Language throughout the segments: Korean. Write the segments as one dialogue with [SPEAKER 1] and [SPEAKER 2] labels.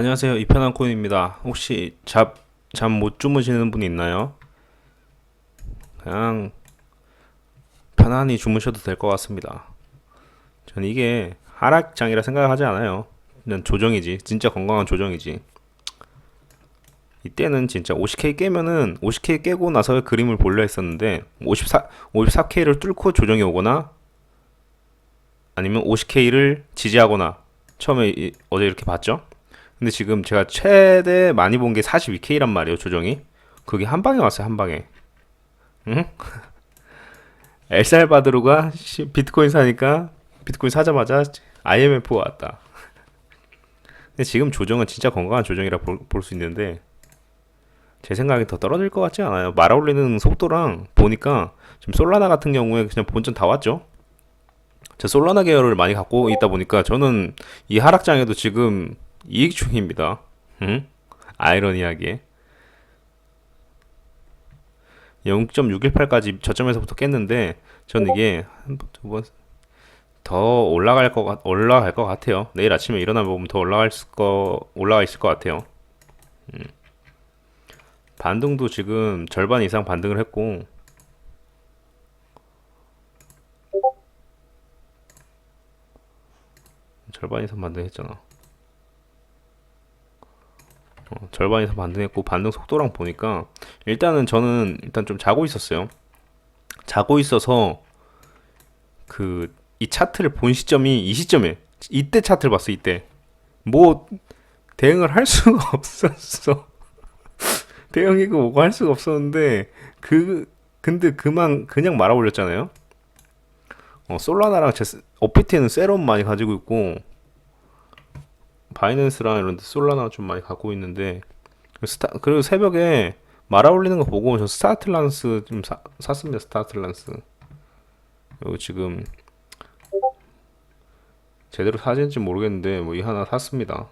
[SPEAKER 1] 안녕하세요. 이편한 코인입니다. 혹시 잠 못 주무시는 분 있나요? 그냥 편안히 주무셔도 될 것 같습니다. 저는 이게 하락장이라 생각하지 않아요. 그냥 조정이지. 진짜 건강한 조정이지. 이때는 진짜 50K 깨면은 50K 깨고 나서 그림을 보려 했었는데 54 54K를 뚫고 조정이 오거나 아니면 50K를 지지하거나 처음에 이- 어제 이렇게 봤죠? 근데 지금 제가 최대 많이 본 게 42K란 말이에요, 조정이. 그게 한 방에 왔어요, 한 방에. 응? 엘살바도르가 씨, 비트코인 사니까 비트코인 사자마자 IMF가 왔다. 근데 지금 조정은 진짜 건강한 조정이라 볼 수 있는데 제 생각에 더 떨어질 것 같지 않아요. 말아 올리는 속도랑 보니까 지금 솔라나 같은 경우에 그냥 본전 다 왔죠. 제 솔라나 계열을 많이 갖고 있다 보니까 저는 이 하락장에도 지금 이익 중입니다. 응? 아이러니하게 0.618까지 저점에서부터 깼는데 전 이게 한두번더 올라갈 것 같, 올라갈 것 같아요. 내일 아침에 일어나 보면 더 올라갈 거 올라가 있을 것 같아요. 음. 반등도 지금 절반 이상 반등을 했고 절반 이상 반등했잖아. 어, 절반 이상 반등했고 반등 속도랑 보니까 일단은 저는 일단 좀 자고 있었어요. 자고 있어서 그 이 차트를 본 시점이 이 시점에 이때 차트를 봤어 이때 뭐 대응을 할 수가 없었어. 대응이고 뭐고 할 수가 없었는데 그 근데 그만 그냥 말아 올렸잖아요. 어, 솔라나랑 제 어피티는 세럼 많이 가지고 있고 바이낸스랑 이런 데 솔라나 좀 많이 갖고 있는데 스타 그리고 새벽에 말아 올리는 거 보고 저 스타틀란스 좀 사, 샀습니다. 스타틀란스. 이거 지금 제대로 사진지 모르겠는데 뭐 이 하나 샀습니다.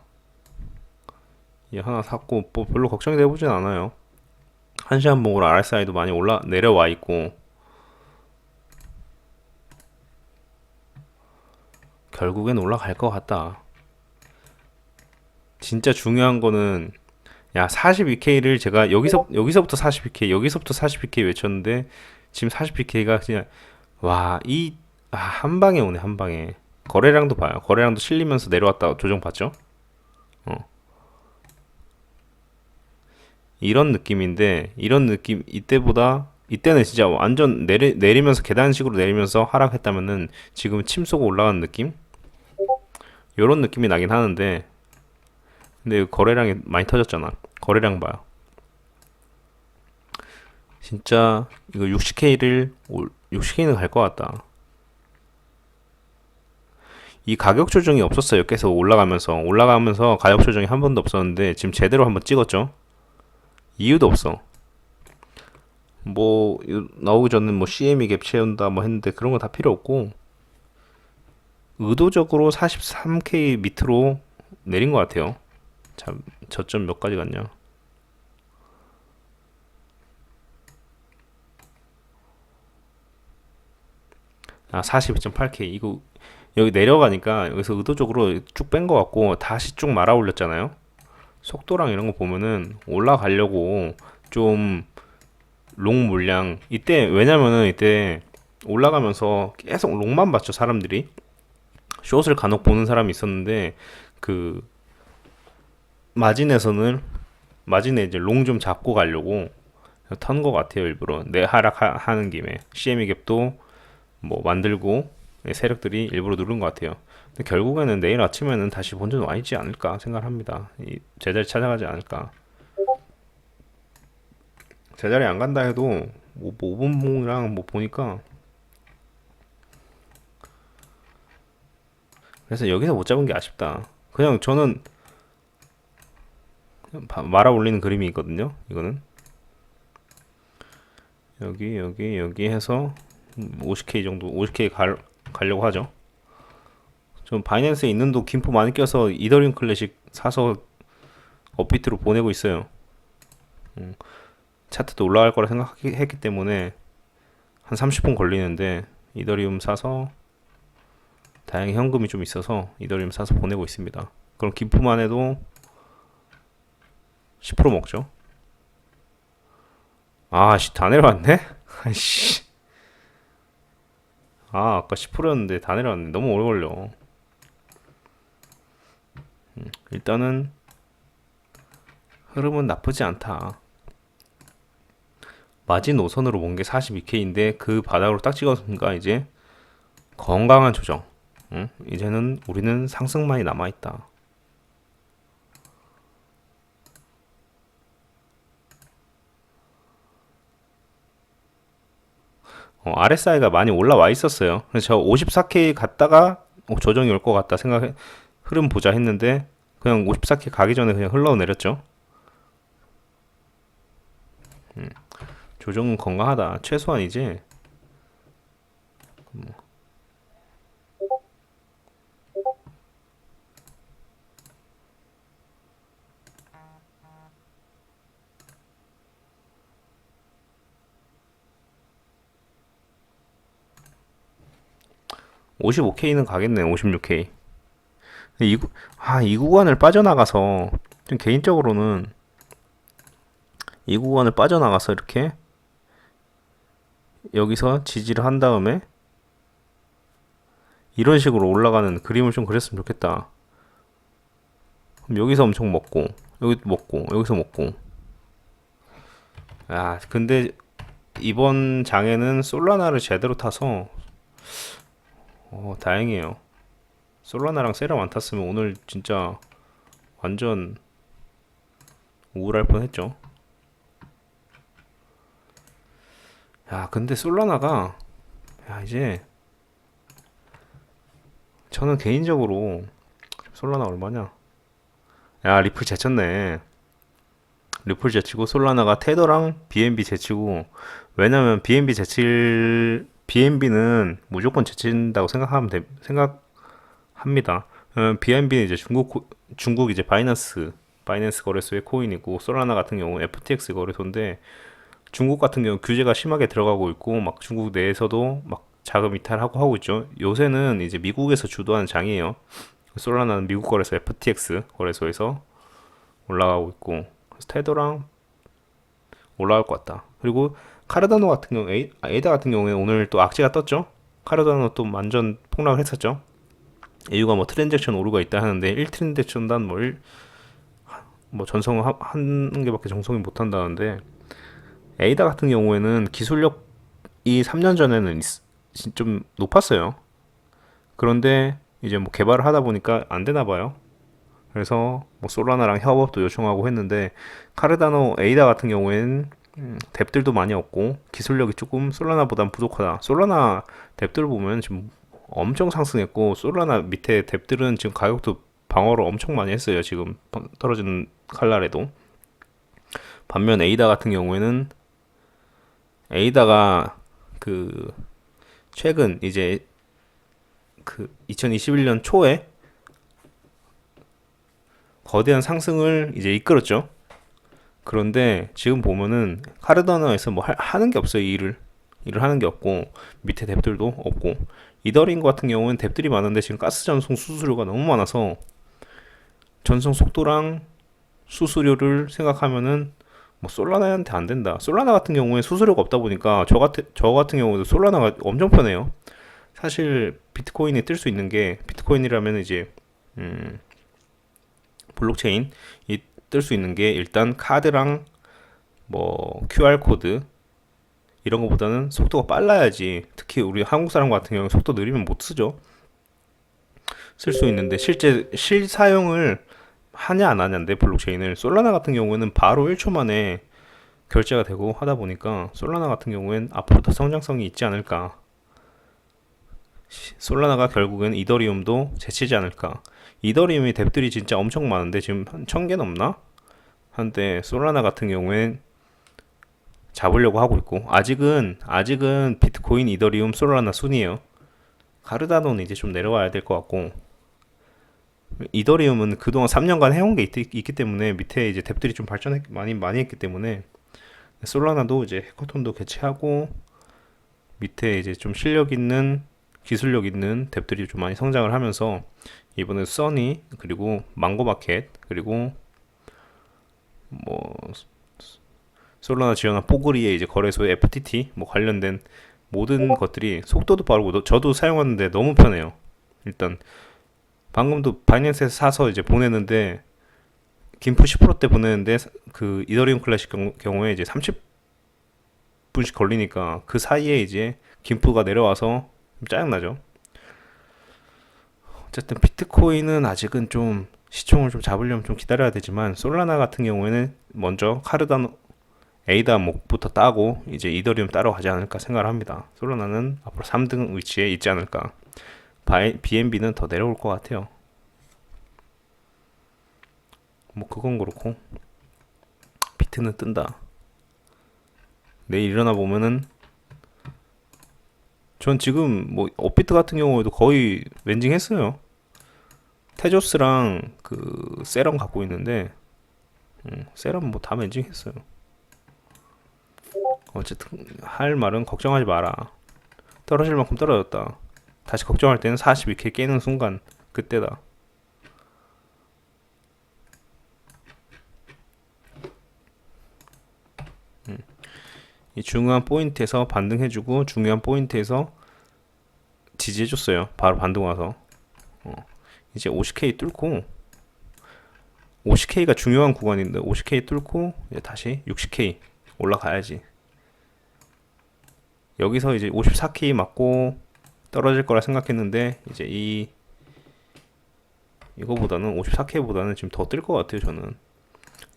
[SPEAKER 1] 이 하나 샀고 뭐 별로 걱정이 되보진 않아요. 한 시간 봉으로 RSI도 많이 올라 내려와 있고 결국엔 올라갈 것 같다. 진짜 중요한 거는 야 42K를 제가 여기서 여기서부터 42K 여기서부터 42K 외쳤는데 지금 42K가 그냥 와이 아, 한 방에 오네 한 방에 거래량도 봐요 거래량도 실리면서 내려왔다 조정 봤죠? 어 이런 느낌인데 이런 느낌 이때보다 이때는 진짜 완전 내리, 내리면서 계단식으로 내리면서 하락했다면은 지금 침 쏘고 올라가는 느낌? 요런 느낌이 나긴 하는데 근데 거래량이 많이 터졌잖아. 거래량 봐요. 진짜 이거 60K를 60K는 갈 것 같다. 이 가격 조정이 없었어요. 계속 올라가면서 올라가면서 가격 조정이 한 번도 없었는데 지금 제대로 한번 찍었죠. 이유도 없어. 뭐 나오기 전에 뭐 CME 갭 채운다 뭐 했는데 그런 거 다 필요 없고 의도적으로 43K 밑으로 내린 것 같아요. 참 저점 몇 가지 갔냐? 아 42.8K 이거 여기 내려가니까 여기서 의도적으로 쭉 뺀 것 같고 다시 쭉 말아 올렸잖아요. 속도랑 이런 거 보면은 올라가려고 좀 롱 물량 이때 왜냐면은 이때 올라가면서 계속 롱만 봤죠 사람들이 숏을 간혹 보는 사람이 있었는데 그 마진에서는 마진에 이제 롱 좀 잡고 가려고 턴 것 같아요 일부러 내 하락하는 김에 CME 갭도 뭐 만들고 세력들이 일부러 누른 것 같아요. 근데 결국에는 내일 아침에는 다시 본전 와 있지 않을까 생각합니다. 이 제자리 찾아가지 않을까. 제자리 안 간다 해도 뭐 5분봉이랑 뭐 보니까 그래서 여기서 못 잡은 게 아쉽다. 그냥 저는 바- 말아 올리는 그림이 있거든요. 이거는 여기 여기 여기 해서 50K 정도 50K 갈, 가려고 하죠. 좀 바이낸스에 있는 도 김포 많이 껴서 이더리움 클래식 사서 업비트로 보내고 있어요. 음, 차트도 올라갈 거라 생각했기 때문에 한 30분 걸리는데 이더리움 사서 다행히 현금이 좀 있어서 이더리움 사서 보내고 있습니다. 그럼 김포만 해도 10% 먹죠. 아씨 다 내려왔네? 아이씨. 아 아까 10%였는데 다 내려왔네. 너무 오래 걸려. 음, 일단은 흐름은 나쁘지 않다. 마지노선으로 본 게 42K인데 그 바닥으로 딱 찍었으니까 이제 건강한 조정. 응? 이제는 우리는 상승만이 남아있다. 어, RSI가 많이 올라와 있었어요. 그래서 저 54K 갔다가 어, 조정이 올 것 같다 생각 흐름 보자 했는데 그냥 54K 가기 전에 그냥 흘러내렸죠. 음, 조정은 건강하다. 최소한 이제 뭐 55K는 가겠네, 56K. 이, 구- 아, 이 구간을 빠져나가서, 좀 개인적으로는, 이 구간을 빠져나가서 이렇게, 여기서 지지를 한 다음에, 이런 식으로 올라가는 그림을 좀 그렸으면 좋겠다. 그럼 여기서 엄청 먹고, 여기 먹고, 여기서 먹고. 아, 근데, 이번 장에는 솔라나를 제대로 타서, 어, 다행이에요. 솔라나랑 세라 안 탔으면 오늘 진짜 완전 우울할 뻔했죠. 야, 근데 솔라나가 야, 이제 저는 개인적으로 솔라나 얼마냐? 야, 리플 제쳤네. 리플 제치고 솔라나가 테더랑 BNB 제치고 왜냐면 BNB 제칠 BNB는 무조건 제친다고 생각하면 돼, 생각합니다. 어, BNB는 이제 중국 코- 중국 이제 바이낸스 바이낸스 거래소의 코인이고 솔라나 같은 경우는 FTX 거래소인데 중국 같은 경우 규제가 심하게 들어가고 있고 막 중국 내에서도 막 자금 이탈하고 하고 있죠. 요새는 이제 미국에서 주도하는 장이에요. 솔라나는 미국 거래소 FTX 거래소에서 올라가고 있고 테더랑 올라갈 것 같다. 그리고 카르다노 같은 경우, 아, 에이다 같은 경우에 오늘 또 악재가 떴죠. 카르다노 또 완전 폭락을 했었죠. 이유가 뭐 트랜잭션 오류가 있다 하는데 1트랜잭션단 뭐, 1, 뭐 전송 한, 한 개밖에 정송이 못 한다는데 에이다 같은 경우에는 기술력이 3년 전에는 있- 좀 높았어요. 그런데 이제 뭐 개발을 하다 보니까 안 되나 봐요. 그래서 뭐 솔라나랑 협업도 요청하고 했는데 카르다노 에이다 같은 경우에는 음, 뎁들도 많이 없고 기술력이 조금 솔라나보단 부족하다. 솔라나 뎁들 보면 지금 엄청 상승했고 솔라나 밑에 뎁들은 지금 가격도 방어를 엄청 많이 했어요. 지금 떨어지는 칼날에도. 반면 에이다 같은 경우에는 에이다가 그 최근 이제 그 2021년 초에 거대한 상승을 이제 이끌었죠. 그런데 지금 보면은 카르다나에서 뭐 할- 하는 게 없어요. 이 일을 일을 하는 게 없고 밑에 뎁들도 없고 이더링 같은 경우는 뎁들이 많은데 지금 가스 전송 수수료가 너무 많아서 전송 속도랑 수수료를 생각하면은 뭐 솔라나한테 안 된다. 솔라나 같은 경우에 수수료가 없다 보니까 저 같은 저 같은 경우도 솔라나가 엄청 편해요. 사실 비트코인이 뜰 수 있는 게 비트코인이라면 이제 음 블록체인 이 뜰 수 있는 게 일단 카드랑 뭐 QR 코드 이런 거보다는 속도가 빨라야지 특히 우리 한국 사람 같은 경우 속도 느리면 못 쓰죠. 쓸 수 있는데 실제 실사용을 하냐 안 하냐인데 블록체인을 솔라나 같은 경우에는 바로 1초 만에 결제가 되고 하다 보니까 솔라나 같은 경우엔 앞으로 더 성장성이 있지 않을까. 시- 솔라나가 결국엔 이더리움도 제치지 않을까. 이더리움이 뎁들이 진짜 엄청 많은데 지금 한 천 개 넘나? 한데 솔라나 같은 경우엔 잡으려고 하고 있고 아직은 아직은 비트코인, 이더리움, 솔라나 순이에요. 카르다노는 이제 좀 내려와야 될 것 같고 이더리움은 그동안 3년간 해온 게 있, 기 때문에 밑에 이제 뎁들이 좀 발전했 많이 많이 했기 때문에 솔라나도 이제 해커톤도 개최하고 밑에 이제 좀 실력 있는 기술력 있는 뎁들이 좀 많이 성장을 하면서 이번에 써니 그리고 망고마켓 그리고 뭐 솔라나 지원한 포그리의 이제 거래소의 FTT 뭐 관련된 모든 것들이 속도도 빠르고 너- 저도 사용하는데 너무 편해요. 일단 방금도 바이낸스에서 사서 이제 보내는데 김프 10%대 보내는데 그 이더리움 클래식 경우, 경우에 이제 30분씩 걸리니까 그 사이에 이제 김프가 내려와서 좀 짜증나죠. 어쨌든 비트코인은 아직은 좀 시총을 좀 잡으려면 좀 기다려야 되지만 솔라나 같은 경우에는 먼저 카르다노 에이다 목부터 따고 이제 이더리움 따러 가지 않을까 생각을 합니다. 솔라나는 앞으로 3등 위치에 있지 않을까. 바이, BNB는 더 내려올 것 같아요. 뭐 그건 그렇고 비트는 뜬다. 내일 일어나 보면은 전 지금 뭐 업비트 같은 경우에도 거의 렌징 했어요. 테조스랑 그 세럼 갖고 있는데 음, 세럼 뭐 다 렌징 했어요. 어쨌든 할 말은 걱정하지 마라. 떨어질 만큼 떨어졌다. 다시 걱정할 때는 42K 깨는 순간 그때다. 중요한 포인트에서 반등해주고 중요한 포인트에서 지지해줬어요. 바로 반등 와서. 어. 이제 50K 뚫고 50K가 중요한 구간인데 50K 뚫고 이제 다시 60K 올라가야지. 여기서 이제 54K 맞고 떨어질 거라 생각했는데 이제 이 이거보다는 54K보다는 지금 더 뜰 것 같아요 저는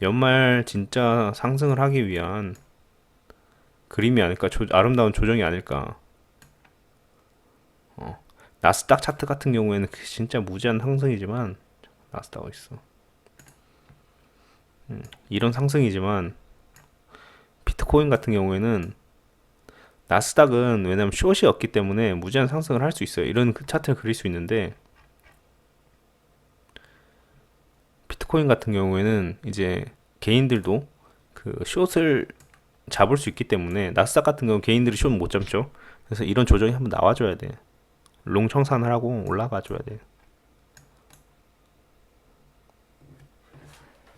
[SPEAKER 1] 연말 진짜 상승을 하기 위한 그림이 아닐까 조, 아름다운 조정이 아닐까. 어, 나스닥 차트 같은 경우에는 그 진짜 무지한 상승이지만 나스닥 어딨어. 음, 이런 상승이지만 비트코인 같은 경우에는 나스닥은 왜냐면 숏이 없기 때문에 무제한 상승을 할 수 있어요. 이런 그 차트를 그릴 수 있는데 비트코인 같은 경우에는 이제 개인들도 그 숏을 잡을 수 있기 때문에 나스닥 같은 경우 개인들이 숏 못 잡죠. 그래서 이런 조정이 한번 나와줘야 돼. 롱 청산을 하고 올라가 줘야 돼.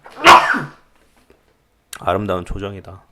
[SPEAKER 1] 아름다운 조정이다.